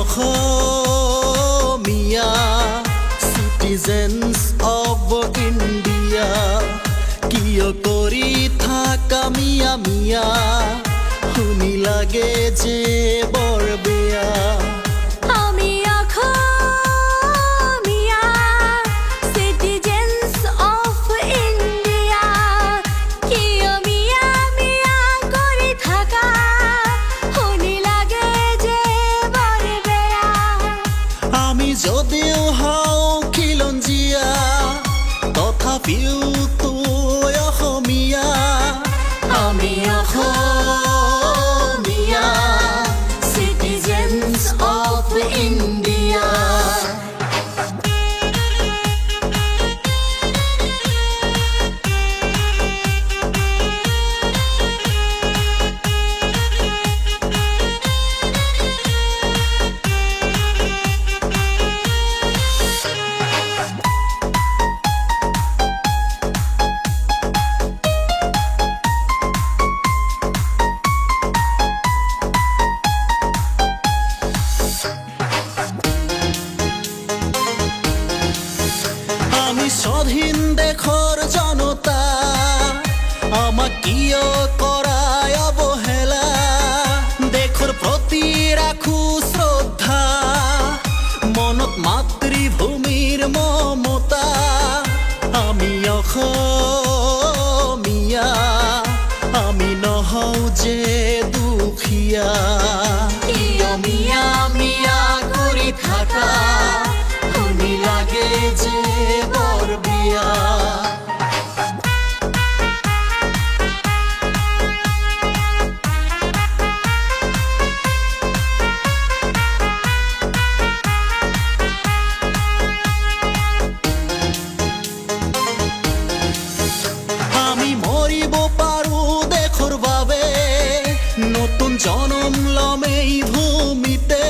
Asamiya চিটিজেন্স of India কিয় কৰি থাকা মিয়া মিয়া শুনি লাগে যে বৰ বেয়া যদিও হও খিলঞ্জিয়া তথাপিও তো অসমীয়া। আমি অসমীয়া citizens অফ India স্বাধীন দেশৰ জনতা আমাক কিয় কৰায় অৱহেলা দেশৰ প্ৰতি ৰাখো শ্ৰদ্ধা মনত মাতৃভূমিৰ মমতা। আমি অসমীয়া আমি নহওঁ যে দুখীয়া। নতুন জনম লম এই ভূমিতে।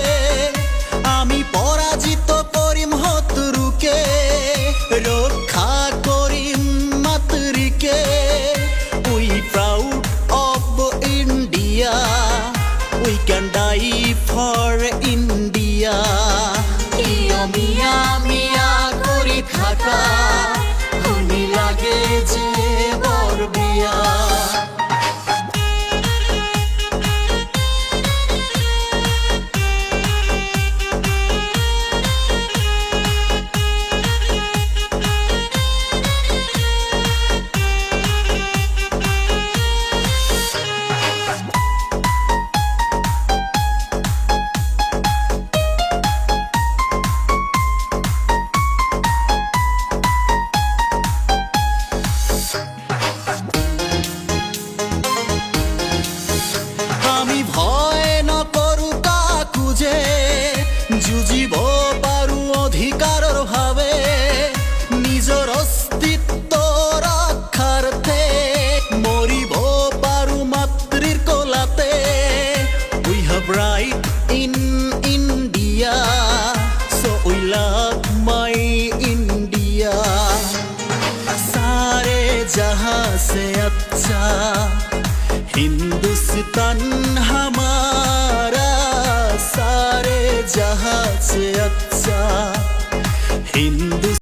আমি পৰাজিত কৰিম শত্ৰুকে ৰক্ষা কৰিম মাতৃকে। We proud of India we can die for India কিয় মিয়া মিয়া কৰি থাকা Namaste. We have right in India, so we love my India. सारे जहाँ से अच्छा हिंदुस्तान हमारा सारे जहाँ से अच्छा